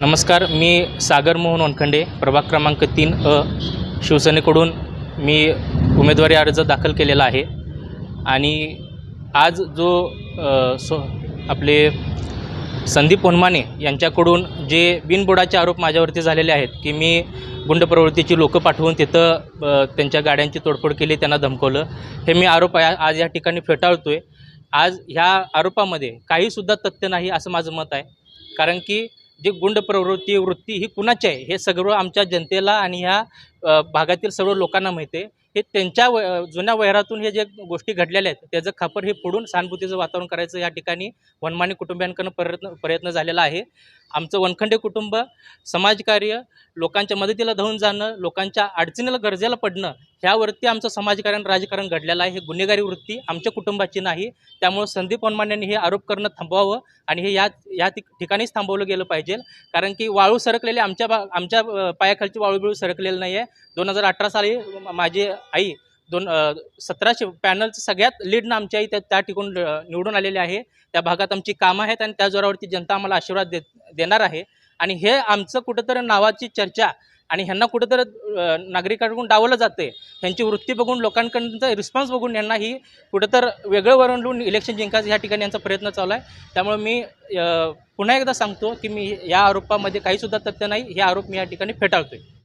नमस्कार मी सागर मोहन वनखंडे प्रभाग क्रमांक तीन अ शिवसेनेकडून मी उमेदवारी अर्ज दाखल केलेला आहे. आणि आज जो अ, सो आपले संदीप होनमाने यांच्याकडून जे बिनबुडाचे आरोप माझ्यावरती झालेले आहेत की मी गुंड प्रवृत्तीची लोकं पाठवून तिथं अ, त्यांच्या गाड्यांची तोडफोड केली त्यांना धमकवलं हे मी आरोप आ- आज या ठिकाणी फेटाळतो आहे आज ह्या आरोपामध्ये काहीसुद्धा तथ्य नाही असं माझं मत आहे. कारण की जी गुंड प्रवृत्ती वृत्ती ही कुणाची आहे? हे सगळं आमच्या जनतेला आणि ह्या भागातील सर्व लोकांना माहिती आहे. हे त्यांच्या व जुन्या वैरातून हे जे गोष्टी घडलेल्या आहेत त्याचं खापर हे फोडून सहानुभूतीचं वातावरण करायचं या ठिकाणी वनमानी कुटुंबियांकडून प्रयत्न प्रयत्न झालेला आहे. आमचं वनखंडे कुटुंब समाजकार्य लोकांच्या मदतीला धावून जाणं लोकांच्या अडचणीला गरजेला पडणं ह्यावरती आमचं समाजकारण राजकारण घडलेलं आहे. हे गुन्हेगारी वृत्ती आमच्या कुटुंबाची नाही. त्यामुळं संदीप वनमान्यांनी हे आरोप करणं थांबवावं आणि हे या या ठिकाणीच थांबवलं गेलं पाहिजे. कारण की वाळू सरकलेली आमच्या बा आमच्या पायाखालची वाळू बिळू सरकलेलं नाही आहे दोन हजार अठरा साली माझी आई दोन सतराशे पॅनलचं सगळ्यात लीडनं आमच्या इथे त्या ठिकाण निवडून आलेले आहे. त्या भागात आमची कामं आहेत आणि त्या जोरावरती जनता आम्हाला आशीर्वाद दे देणार आहे. आणि हे आमचं कुठंतरी नावाची चर्चा आणि ह्यांना कुठंतरी नागरिकांकडून डावलं जाते ह्यांची वृत्ती बघून लोकांकडूनचा रिस्पॉन्स बघून यांना ही कुठंतरी वेगळं वरून लावून इलेक्शन जिंकायचं ह्या ठिकाणी यांचा प्रयत्न चालू आहे. त्यामुळे मी पुन्हा एकदा सांगतो की मी या आरोपामध्ये काहीसुद्धा तथ्य नाही. हे आरोप मी या ठिकाणी फेटाळतो आहे